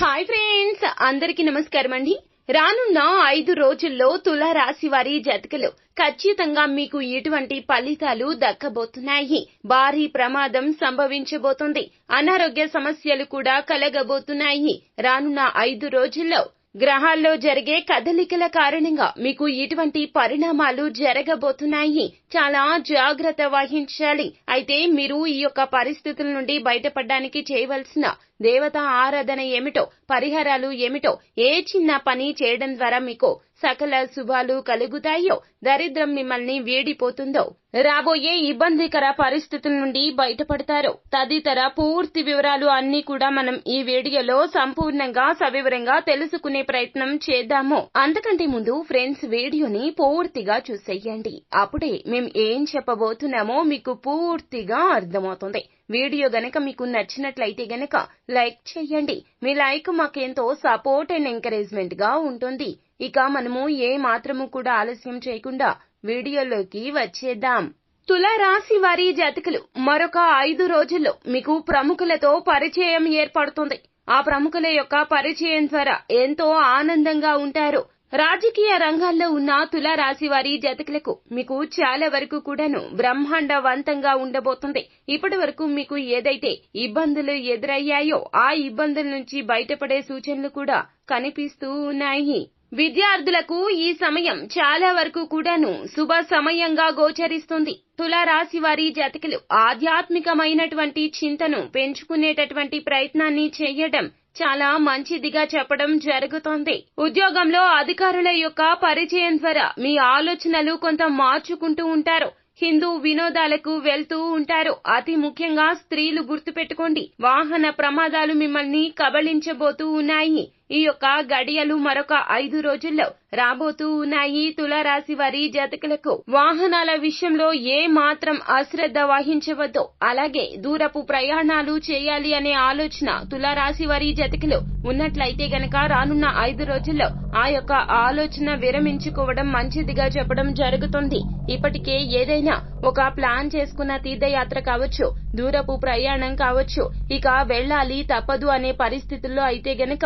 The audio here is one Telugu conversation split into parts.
Hi friends అందరికీ నమస్కారం అండి. రానున్న ఐదు రోజుల్లో తుల రాశి వారి జతకలు ఖచ్చితంగా మీకు ఇటువంటి ఫలితాలు దక్కబోతున్నాయి. భారీ ప్రమాదం సంభవించబోతుంది. అనారోగ్య సమస్యలు కూడా కలగబోతున్నాయి. రానున్న ఐదు రోజుల్లో గ్రహాల్లో జరిగే కదలికల కారణంగా మీకు ఇటువంటి పరిణామాలు జరగబోతున్నాయి. చాలా జాగ్రత్త వహించాలి. అయితే మీరు ఈ యొక్క పరిస్థితుల నుండి బయటపడడానికి చేయవలసిన దేవత ఆరాధన ఏమిటో పరిహారాలు ఏమిటో ఏ చిన్న పని చేయడం ద్వారా మీకు సకల శుభాలు కలుగుతాయో దరిద్రం మిమ్మల్ని వేడిపోతుందో రాబోయే ఇబ్బందికర పరిస్థితుల నుండి బయటపడతారో తదితర పూర్తి వివరాలు అన్ని కూడా మనం ఈ వీడియోలో సంపూర్ణంగా సవివరంగా తెలుసుకునే ప్రయత్నం చేద్దాము. అంతకంటే ముందు ఫ్రెండ్స్ వీడియోని పూర్తిగా చూసేయండి. అప్పుడే మేము ఏం చెప్పబోతున్నామో మీకు పూర్తిగా అర్థమవుతుంది. వీడియో గనక మీకు నచ్చినట్లయితే గనక లైక్ చేయండి. మీ లైక్ మాకెంతో సపోర్ట్ అండ్ ఎంకరేజ్మెంట్గా ఉంటుంది. ఇక మనము ఏ మాత్రము కూడా ఆలస్యం చేయకుండా వీడియోలోకి వచ్చేద్దాం. తుల రాశి వారి జాతకులు మరొక ఐదు రోజుల్లో మీకు ప్రముఖులతో పరిచయం ఏర్పడుతుంది. ఆ ప్రముఖుల యొక్క పరిచయం ద్వారా ఎంతో ఆనందంగా ఉంటారు. రాజకీయ రంగాల్లో ఉన్న తుల రాశి వారి జతకులకు మీకు చాలా వరకు కూడాను బ్రహ్మాండవంతంగా ఉండబోతుంది. ఇప్పటి వరకు మీకు ఏదైతే ఇబ్బందులు ఎదురయ్యాయో ఆ ఇబ్బందుల నుంచి బయటపడే సూచనలు కూడా కనిపిస్తూ ఉన్నాయి. విద్యార్థులకు ఈ సమయం చాలా వరకు కూడాను శుభ సమయంగా గోచరిస్తుంది. తులారాశి వారి జాతకులు ఆధ్యాత్మికమైనటువంటి చింతను పెంచుకునేటటువంటి ప్రయత్నాన్ని చేయడం చాలా మంచిదిగా చెప్పడం జరుగుతోంది. ఉద్యోగంలో అధికారుల యొక్క పరిచయం ద్వారా మీ ఆలోచనలు కొంత మార్చుకుంటూ ఉంటారు. హిందూ వినోదాలకు వెళ్తూ ఉంటారు. అతి ముఖ్యంగా స్త్రీలు గుర్తుపెట్టుకోండి. వాహన ప్రమాదాలు మిమ్మల్ని కబళించబోతూ ఉన్నాయి. ఈ యొక్క గడియలు మరొక ఐదు రోజుల్లో రాబోతూ ఉన్నాయి. తులారాశి వారి జాతకులకు వాహనాల విషయంలో ఏ మాత్రం అశ్రద్ధ వహించవద్దు. అలాగే దూరపు ప్రయాణాలు చేయాలి అనే ఆలోచన తులారాశి వారి జతకులు. ఉన్నట్లయితే గనక రానున్న ఐదు రోజుల్లో ఆ యొక్క ఆలోచన విరమించుకోవడం మంచిదిగా చెప్పడం జరుగుతుంది. ఇప్పటికే ఏదైనా ఒక ప్లాన్ చేసుకున్న తీర్థయాత్ర కావచ్చు దూరపు ప్రయాణం కావచ్చు ఇక వెళ్ళాలి తప్పదు అనే పరిస్థితుల్లో అయితే గనక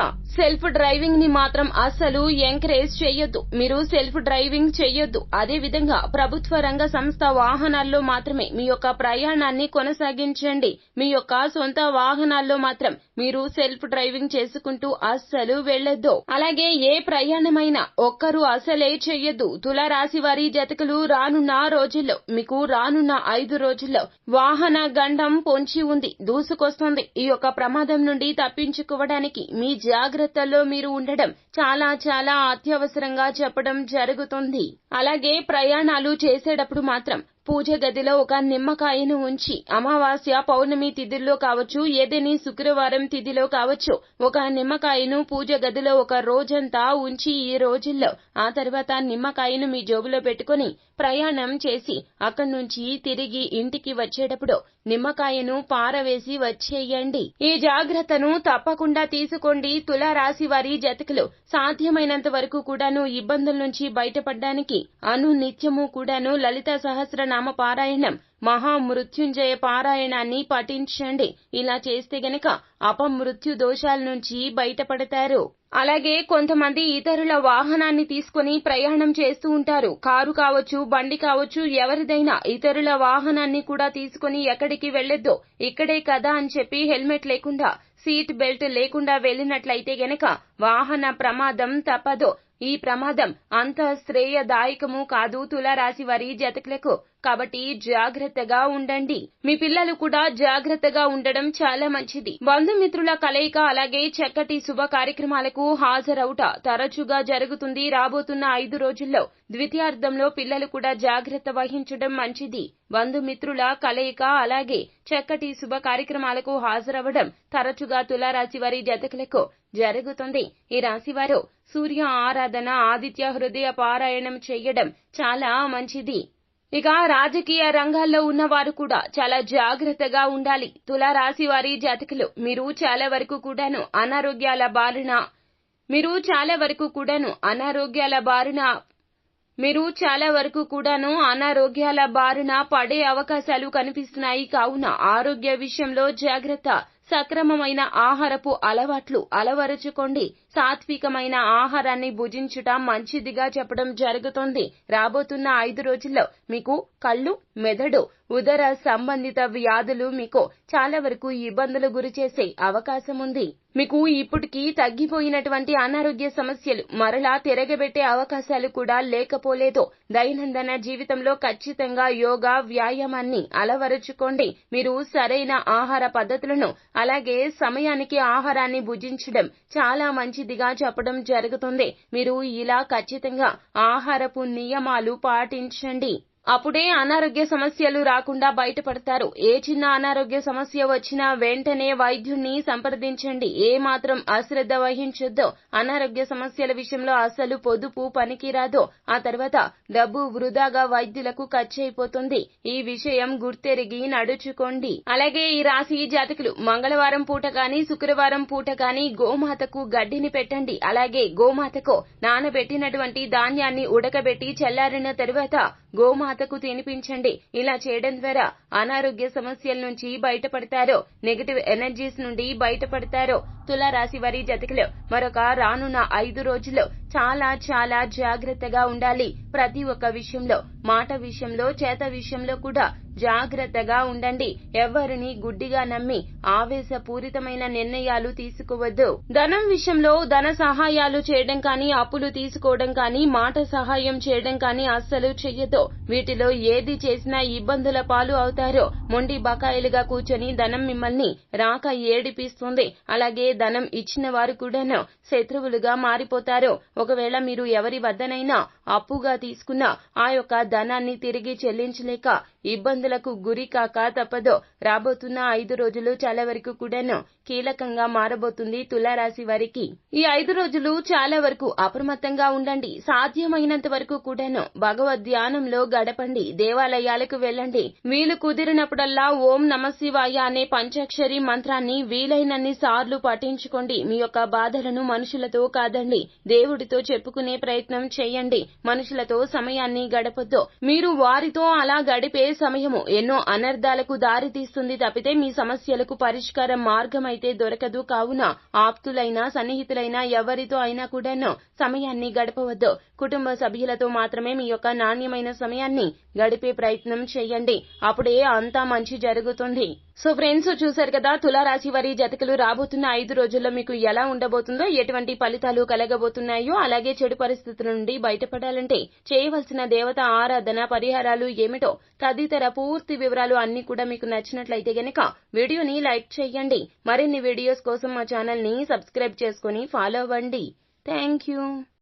సెల్ఫ్ డ్రైవింగ్ని మాత్రం అస్సలు ఎంకరేజ్ చేయొద్దు మీరు సెల్ఫ్ డ్రైవింగ్ చేయొద్దు అదే విధంగా ప్రభుత్వ రంగ సంస్థ వాహనాల్లో మాత్రమే మీ యొక్క ప్రయాణాన్ని కొనసాగించండి. మీ యొక్క సొంత వాహనాల్లో మాత్రం మీరు సెల్ఫ్ డ్రైవింగ్ చేసుకుంటూ అస్సలు వెళ్ళొద్దు అలాగే ఏ ప్రయాణమైనా ఒక్కరు అసలే చెయ్యొద్దు. తులారాశి వారి జతకులు రానున్న రోజుల్లో మీకు రానున్న ఐదు రోజుల్లో వాహన గండం పొంచి ఉంది దూసుకొస్తుంది. ఈ యొక్క ప్రమాదం నుండి తప్పించుకోవడానికి మీ జాగ్రత్త జాగ్రత్తల్లో మీరు ఉండడం చాలా చాలా అత్యవసరంగా చెప్పడం జరుగుతుంది. అలాగే ప్రయాణాలు చేసేటప్పుడు మాత్రం పూజ గదిలో ఒక నిమ్మకాయను ఉంచి అమావాస్య పౌర్ణమి తిథిలో కావచ్చు ఏదేని శుక్రవారం తిథిలో కావచ్చు ఒక నిమ్మకాయను పూజ గదిలో ఒక రోజంతా ఉంచి ఈ రోజుల్లో ఆ తర్వాత నిమ్మకాయను మీ జోబులో పెట్టుకుని ప్రయాణం చేసి అక్కడి నుంచి తిరిగి ఇంటికి వచ్చేటప్పుడు నిమ్మకాయను పారవేసి వచ్చేయండి. ఈ జాగ్రత్తను తప్పకుండా తీసుకోండి. తులారాశి వారి జతకులు సాధ్యమైనంత వరకు కూడాను ఇబ్బందుల నుంచి బయటపడడానికి అను నిత్యము కూడాను లలిత సహస్రనామ పారాయణం మహామృత్యుంజయ పారాయణాన్ని పఠించండి. ఇలా చేస్తే గనక అపమృత్యు దోషాల నుంచి బయటపడతారు. అలాగే కొంతమంది ఇతరుల వాహనాన్ని తీసుకుని ప్రయాణం చేస్తూ ఉంటారు. కారు కావచ్చు బండి కావచ్చు ఎవరిదైనా ఇతరుల వాహనాన్ని కూడా తీసుకుని ఎక్కడికి వెళ్ళొద్దు ఇక్కడే కదా అని చెప్పి హెల్మెట్ లేకుండా సీట్ బెల్ట్ లేకుండా వెళ్ళినట్లయితే గనక వాహన ప్రమాదం తప్పదు. ఈ ప్రమాదం అంత శ్రేయదాయకము కాదు తులారాశి వారి జతకులకు. కాబట్టి జాగ్రత్తగా ఉండండి. మీ పిల్లలు కూడా జాగ్రత్తగా ఉండడం చాలా మంచిది. బంధుమిత్రుల కలయిక అలాగే చక్కటి శుభ కార్యక్రమాలకు హాజరవుట తరచుగా జరుగుతుంది. రాబోతున్న ఐదు రోజుల్లో ద్వితీయార్థంలో పిల్లలు కూడా జాగ్రత్త వహించడం మంచిది. బంధుమిత్రుల కలయిక అలాగే చక్కటి శుభ కార్యక్రమాలకు హాజరవ్వడం తరచుగా తులారాశి వారి జతకులకు జరుగుతుంది. ఈ రాశివారు సూర్య ఆరాధన ఆదిత్య హృదయ పారాయణం చేయడం చాలా మంచిది. ఇక రాజకీయ రంగాల్లో ఉన్నవారు కూడా చాలా జాగ్రత్తగా ఉండాలి. తులారాశి వారి జాతకులు మీరు చాలా వరకు కూడాను అనారోగ్యాల బారిన మీరు చాలా వరకు కూడాను అనారోగ్యాల బారిన మీరు చాలా వరకు కూడాను అనారోగ్యాల బారిన పడే అవకాశాలు కనిపిస్తున్నాయి. కావున ఆరోగ్య విషయంలో జాగ్రత్త సక్రమమైన ఆహారపు అలవాట్లు అలవరుచుకోండి. సాత్వికమైన ఆహారాన్ని భుజించుట మంచిదిగా చెప్పడం జరుగుతోంది. రాబోతున్న ఐదు రోజుల్లో మీకు కళ్ళు మెదడు ఉదర సంబంధిత వ్యాధులు మీకు చాలా వరకు ఇబ్బందులు గురి చేసే అవకాశం ఉంది. మీకు ఇప్పటికీ తగ్గిపోయినటువంటి అనారోగ్య సమస్యలు మరలా తిరగబెట్టే అవకాశాలు కూడా లేకపోలేదు. దైనందిన జీవితంలో ఖచ్చితంగా యోగా వ్యాయామాన్ని అలవరుచుకోండి. మీరు సరైన ఆహార పద్ధతులను అలాగే సమయానికి ఆహారాన్ని భుజించడం చాలా మంచి మంచిదిగా చెప్పడం జరుగుతుంది. మీరు ఇలా ఖచ్చితంగా ఆహారపు నియమాలు పాటించండి. అప్పుడే అనారోగ్య సమస్యలు రాకుండా బయటపడతారు. ఏ చిన్న అనారోగ్య సమస్య వచ్చినా వెంటనే వైద్యుణ్ణి సంప్రదించండి. ఏ మాత్రం అశ్రద్ధ వహించొద్దో. అనారోగ్య సమస్యల విషయంలో అసలు పొదుపు పనికిరాదు. ఆ తర్వాత డబ్బు వృధాగా వైద్యులకు ఖర్చయిపోతుంది. ఈ విషయం గుర్తెరిగి నడుచుకోండి. అలాగే ఈ రాశి జాతకులు మంగళవారం పూట కాని శుక్రవారం పూట కాని గోమాతకు గడ్డిని పెట్టండి. అలాగే గోమాతకు నానబెట్టినటువంటి ధాన్యాన్ని ఉడకబెట్టి చల్లారిన తరువాత మాతకు తినిపించండి. ఇలా చేయడం ద్వారా అనారోగ్య సమస్యల నుంచి బయటపడతారు నెగటివ్ ఎనర్జీస్ నుండి బయటపడతారు తులారాశి వారి జతకులు. మరొక రానున్న ఐదు రోజుల్లో చాలా చాలా జాగ్రత్తగా ఉండాలి ప్రతి ఒక్క విషయంలో. మాట విషయంలో చేత విషయంలో కూడా జాగ్రత్తగా ఉండండి. ఎవరిని గుడ్డిగా నమ్మి ఆవేశపూరితమైన నిర్ణయాలు తీసుకోవద్దు. ధనం విషయంలో ధన సహాయాలు చేయడం కానీ అప్పులు తీసుకోవడం కానీ మాట సహాయం చేయడం కానీ అస్సలు చెయ్యదు వీటిలో ఏది చేసినా ఇబ్బందుల పాలు అవుతారో. మొండి బకాయిలుగా కూర్చొని ధనం మిమ్మల్ని రాక ఏడిపిస్తుంది. అలాగే ధనం ఇచ్చిన వారు కూడాను శత్రువులుగా మారిపోతారు. ఒకవేళ మీరు ఎవరి వద్దనైనా అప్పుగా తీసుకున్న ఆ యొక్క ధనాన్ని తిరిగి చెల్లించలేక ఇబ్బందులకు గురి కాక తప్పదు. రాబోతున్న ఐదు రోజులు చాలా వరకు కూడాను కీలకంగా మారబోతుంది తులారాశి వారికి. ఈ ఐదు రోజులు చాలా వరకు అప్రమత్తంగా ఉండండి. సాధ్యమైనంత వరకు కూడాను భగవద్ ధ్యానంలో గడపండి. దేవాలయాలకు వెళ్ళండి. వీలు కుదిరినప్పుడల్లా ఓం నమ శివాయ అనే పంచాక్షరి మంత్రాన్ని వీలైనన్ని సార్లు పఠించుకోండి. మీ యొక్క బాధలను మనుషులతో కాదండి. దేవుడితో చెప్పుకునే ప్రయత్నం చేయండి. మనుషులతో సమయాన్ని గడపొద్దు. మీరు వారితో అలా గడిపే సమయము ఎన్నో అనర్థాలకు దారితీస్తుంది తప్పితే మీ సమస్యలకు పరిష్కారం మార్గం అయితే దొరకదు. కావున ఆప్తులైనా సన్నిహితులైనా ఎవరితో అయినా కూడాను సమయాన్ని గడపవద్దు. కుటుంబ సభ్యులతో మాత్రమే మీ యొక్క నాణ్యమైన సమయాన్ని గడిపే ప్రయత్నం చేయండి. అప్పుడే అంతా మంచి జరుగుతుంది. సో ఫ్రెండ్స్ చూశారు కదా తులారాశి వారి జతకులు రాబోతున్న ఐదు రోజుల్లో మీకు ఎలా ఉండబోతుందో ఎటువంటి ఫలితాలు కలగబోతున్నాయో అలాగే చెడు పరిస్థితుల నుండి బయటపడాలంటే చేయవలసిన దేవత ఆరాధన పరిహారాలు ఏమిటో తదితర పూర్తి వివరాలు అన్ని కూడా మీకు నచ్చినట్లయితే గనక వీడియోని లైక్ చేయండి. మరిన్ని వీడియోస్ కోసం మా ఛానల్ని సబ్స్క్రైబ్ చేసుకుని ఫాలో అవ్వండి. Thank you